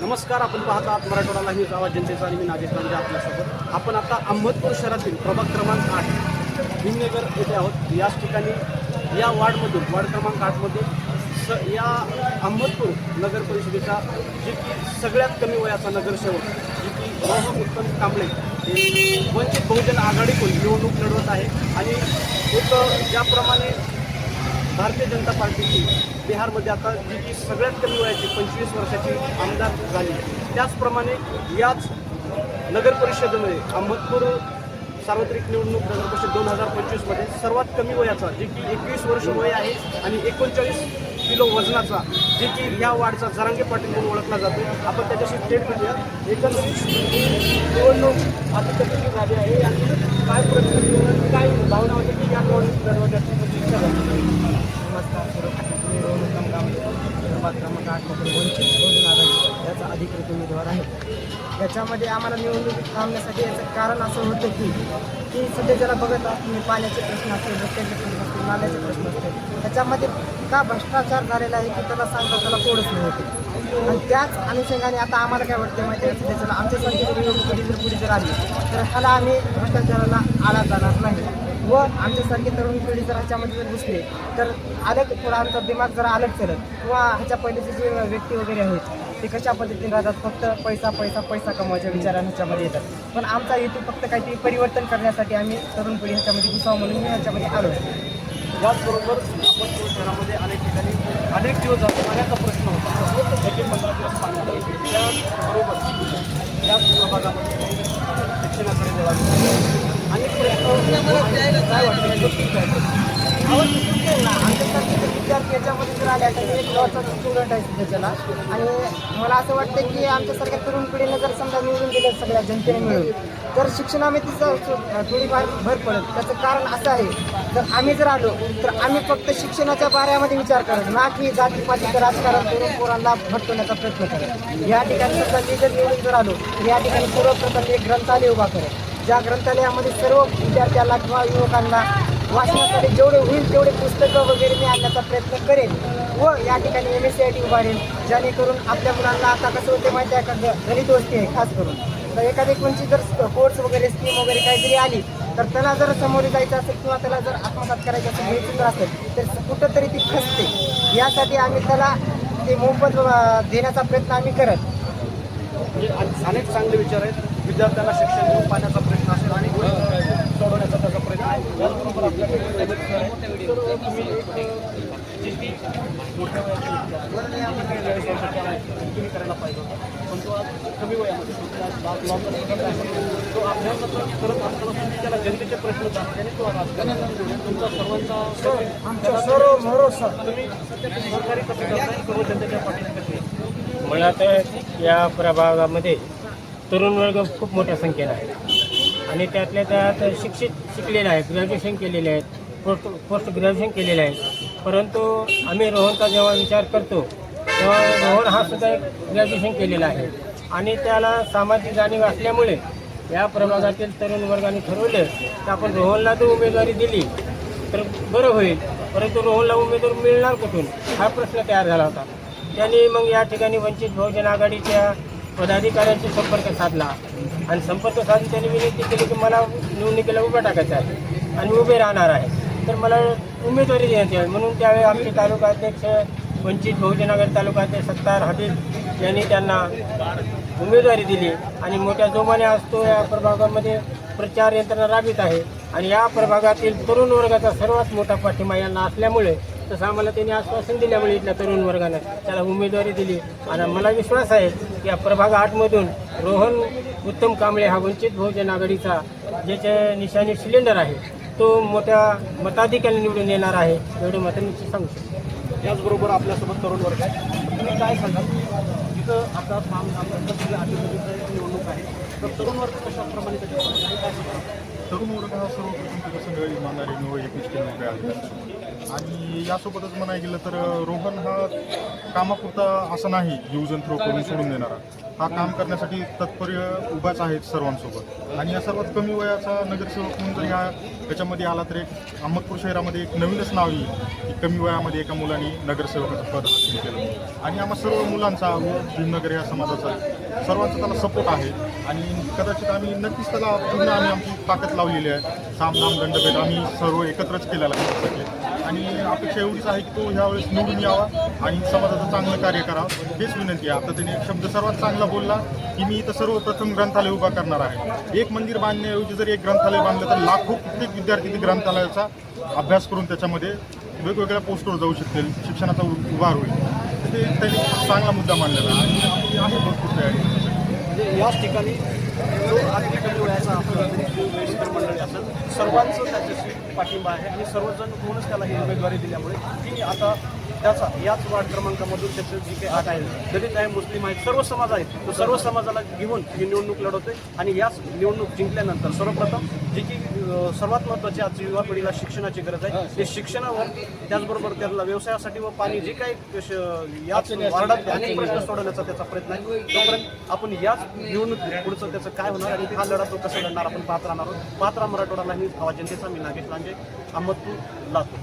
नमस्कार आपण पाहतात आहात मराठवाडा लाईव्ह आवाज जनतेचा आणि मी नागेश गांधी आपल्यासोबत. आपण आता अहमदपूर शहरातील प्रभाग क्रमांक आठ भीमनगर येथे आहोत. याच ठिकाणी या वार्डमधून वार्ड क्रमांक आठमध्ये स या अहमदपूर नगर परिषदेचा जे की सगळ्यात कमी वयाचा नगरसेवक जे की रोहन उत्तम कांबळे हे वंचित बहुजन आघाडीकडून निवडणूक लढवत आहे. आणि एक ज्याप्रमाणे भारतीय जनता पार्टीची बिहारमध्ये आता जी की सगळ्यात कमी वयाची पंचवीस वर्षाची आमदार झाली. त्याचप्रमाणे याच नगर परिषदेमध्ये अहमदपूर सार्वत्रिक निवडणूक नगर परिषद दोन हजार पंचवीसमध्ये सर्वात कमी वयाचा जे की एकवीस वर्ष वय आहे आणि एकोणचाळीस किलो वजनाचा जे की ह्या वाढचा जरांगे पाटील म्हणून ओळखला जातो. आपण त्याच्याशी थेट भेटूया. एकंदरीत निवडणूक आता कधी झाली आहे आणि काय परिस्थिती काय भावना होती की या निवडणूक नमस्कार क्रमांक वंचित बहुजन आघाडी याचा अधिकृत उमेदवार आहे याच्यामध्ये आम्हाला निवडणूक थांबण्यासाठी याचं कारण असं होतं की की सध्या ज्याला बघत आहात पाण्याचे प्रश्न असतील रस्त्याचे प्रश्न असतील नाल्याचे प्रश्न असतील त्याच्यामध्ये का भ्रष्टाचार झालेला आहे की त्याला सांगता त्याला कोडच नव्हते आणि त्याच अनुषंगाने आता आम्हाला काय वाटतं माहिती आहे सध्या आमच्या आमच्यासारखी निवडणूक कधी जर पुढे जर आली तर ह्याला आम्ही भ्रष्टाचाराला आळा जाणार नाही. व आमच्यासारखी तरुण पिढी जर ह्याच्यामध्ये जर घुसली तर अलग थोडा आमचा दिमाग जरा अलग चलत किंवा ह्याच्या पहिलेचे जे व्यक्ती वगैरे आहेत ते कशा पद्धतीने राहतात? फक्त पैसा पैसा पैसा कमवायच्या विचारानं ह्याच्यामध्ये येतात. पण आमचा हेतू फक्त काहीतरी परिवर्तन करण्यासाठी आम्ही तरुण पिढी ह्याच्यामध्ये घुसावं म्हणून मी ह्याच्यामध्ये आलो. याचबरोबर आपण शहरामध्ये अनेक ठिकाणी अनेक दिवस जातो. पाण्याचा प्रश्न होता त्याचे पंधरा दिवस पाणी त्याबरोबर या भागामध्ये शिक्षणाकडे आणि काय वाटतं जर विद्यार्थी याच्यामध्ये जर आल्या तर एक लॉचा स्टुडंट आहे त्याच्याला आणि मला असं वाटतं की आमच्यासारख्या तरुण पिढीनं जर समजा निवडून दिलं सगळ्या जनतेने मिळून तर शिक्षणामध्ये तिचं थोडीफार भर पडत त्याचं कारण असं आहे जर आम्ही जर आलो तर आम्ही फक्त शिक्षणाच्या बाऱ्यामध्ये विचार करत ना की जातीपातीचं राजकारण करून पोरांना भटकवण्याचा प्रयत्न करत. या ठिकाणी समजा मी जर निवडून जर आलो तर या ठिकाणी सर्वप्रथम एक ग्रंथालय उभा करत ज्या ग्रंथालयामध्ये सर्व विद्यार्थ्याला किंवा युवकांना वाचण्यासाठी जेवढे होईल तेवढे पुस्तकं वगैरे मी आणण्याचा प्रयत्न करेन व या ठिकाणी M S C I T उभारेन जेणेकरून आपल्या मुलांना आता कसं होते माहिती आहे का? गणित वस्ती आहे खास करून. तर एखादी कोणची जर कोर्स वगैरे स्कीम वगैरे काहीतरी आली तर त्याला जर समोर जायचं असेल किंवा त्याला जर आत्मसात करायचं असेल घ्यायचं जर असेल तर कुठंतरी ती खसते. यासाठी आम्ही त्याला ते मोफत देण्याचा प्रयत्न आम्ही करत. म्हणजे अनेक चांगले विचार आहेत. विद्यार्थ्यांना शिक्षण देऊन पाण्याचा प्रश्न असेल आणि सोडवण्याचा त्याचा प्रयत्न आहे. त्याचबरोबर तुम्ही एक मोठ्या करायला पाहिजे पण तो आज कमी वयामध्ये तो अभ्यासाचा करत असताना त्याला जनतेचे प्रश्न तो तुमचा सर्वांचा आमच्या सर्व भरोसा तुम्ही सरकारी कसं करताय सर्व जनतेच्या कसे मला तर या प्रभागामध्ये तरुण वर्ग खूप मोठ्या संख्येनं आहे आणि त्यातल्या त्यात शिक्षित शिकलेले आहेत ग्रॅज्युएशन केलेले आहेत पोस्ट पोस्ट ग्रॅज्युएशन केलेले आहेत. परंतु आम्ही रोहनचा जेव्हा विचार करतो तेव्हा रोहन हा सुद्धा एक ग्रॅज्युएशन केलेला आहे. आणि त्याला सामाजिक जाणीव असल्यामुळे या प्रभागातील तरुण वर्गाने ठरवलं की आपण रोहनला जर उमेदवारी दिली तर बरं होईल. परंतु रोहनला उमेदवार मिळणार कुठून? हा प्रश्न तयार झाला होता. त्यांनी मग या ठिकाणी वंचित बहुजन आघाडीच्या पदाधिकाऱ्यांशी संपर्क साधला. आणि संपर्क साधून त्यांनी विनंती केली की मला निवडणुकीला उभं टाकायचं आहे आणि उभे राहणार आहे. तर मला उमेदवारी देण्यात यावी. म्हणून त्यावेळी आमचे तालुका अध्यक्ष वंचित बहुजनगर तालुकाचे सत्तार हबीब यांनी त्यांना उमेदवारी दिली. आणि मोठ्या जोमाने असतो या प्रभागामध्ये प्रचार यंत्रणा राबीत आहे. आणि या प्रभागातील तरुण वर्गाचा सर्वात मोठा पाठिंबा यांना असल्यामुळे तसं आम्हाला त्यांनी आश्वासन दिल्यामुळे इथल्या तरुण वर्गानं. त्याला उमेदवारी दिली. आणि मला विश्वास आहे की या प्रभाग आठमधून रोहन उत्तम कांबळे हा वंचित बहुजन आघाडीचा ज्याचे निशाणी सिलेंडर आहे तो मोठ्या मताधिकाऱ्याने निवडून येणार आहे. एवढं मत मी सांगू शकतो. त्याचबरोबर आपल्यासोबत तरुण वर्ग आहे. तुम्ही काय सांगाल? तिथं आता निवडणूक आहे. तर तरुण वर्ग कशाप्रमाणे तरुण वर्ग हा सर्वप्रथम तिथं संघ इमानदारी निवड नोकऱ्या आहेत आणि यासोबतच म्हणायला गेलं तर रोहन हा कामापुरता असं नाही यूज अँड थ्रो करून सोडून देणारा. हा काम करण्यासाठी तत्पर्य उभाच आहेत सर्वांसोबत. आणि या सर्वात कमी वयाचा नगरसेवक म्हणून जर ह्या याच्यामध्ये आला तर एक अहमदपूर शहरामध्ये एक नवीनच नाव येईल की कमी वयामध्ये एका मुलाने नगरसेवकाचं पद हासिल केलं. आणि आम्हा सर्व मुलांचा व भीमनगर या समाजाचा सर्वांचा त्याला सपोर्ट आहे. आणि कदाचित आम्ही नक्कीच त्याला पूर्ण आम्ही आमची ताकद लावलेली आहे. सामनाम दंडभेद आम्ही सर्व एकत्रच केलेला आहे. आणि अपेक्षा एवढीच आहे की तो ह्यावेळेस निवडून यावा आणि समाजाचं चांगलं कार्य करावं हेच विनंती आहे. आता त्याने एक शब्द सर्वात चांगला बोलला की मी इथं सर्वप्रथम ग्रंथालय उभा करणार आहे. एक मंदिर बांधण्याऐवजी जर एक ग्रंथालय बांधलं तर लाखो प्रत्येक विद्यार्थी ते ग्रंथालयाचा अभ्यास करून त्याच्यामध्ये वेगवेगळ्या पोस्टवर जाऊ शकतील. शिक्षणाचा उभार होईल. तर ते त्यांनी चांगला मुद्दा मांडलेला आहे. आणि आहे भरपूर तयारी. म्हणजे याच ठिकाणी जो अगदी वयाचा असला वयस्कर मंडळी असेल सर्वांचं त्याच्याशी पाठिंबा आहे आणि सर्वजण म्हणूनच त्याला ही उमेदवारी दिल्यामुळे की आता त्याचा याच वार्ड क्रमांकामधून त्याचे जी काही आठ आहेत दलित आहे मुस्लिम आहेत सर्व समाज आहेत तो सर्व समाजाला घेऊन ही निवडणूक लढवते आणि याच निवडणूक जिंकल्यानंतर सर्वप्रथम जी की सर्वात महत्त्वाची आज युवा पिढीला शिक्षणाची गरज आहे. ते शिक्षणावर त्याचबरोबर त्याला व्यवसायासाठी व पाणी जे काही याच वार्डात अनेक प्रश्न सोडवण्याचा त्याचा प्रयत्न आहे. तोपर्यंत आपण याच निवडणूक पुढचं त्याचं काय होणार आणि हा लढा तो कसा लढणार आपण पाहत राहणार आहोत. पाहत राहा मराठवाडा मी आवाज जनतेचा मी नागेश लांजे अहमदपूर लातूर.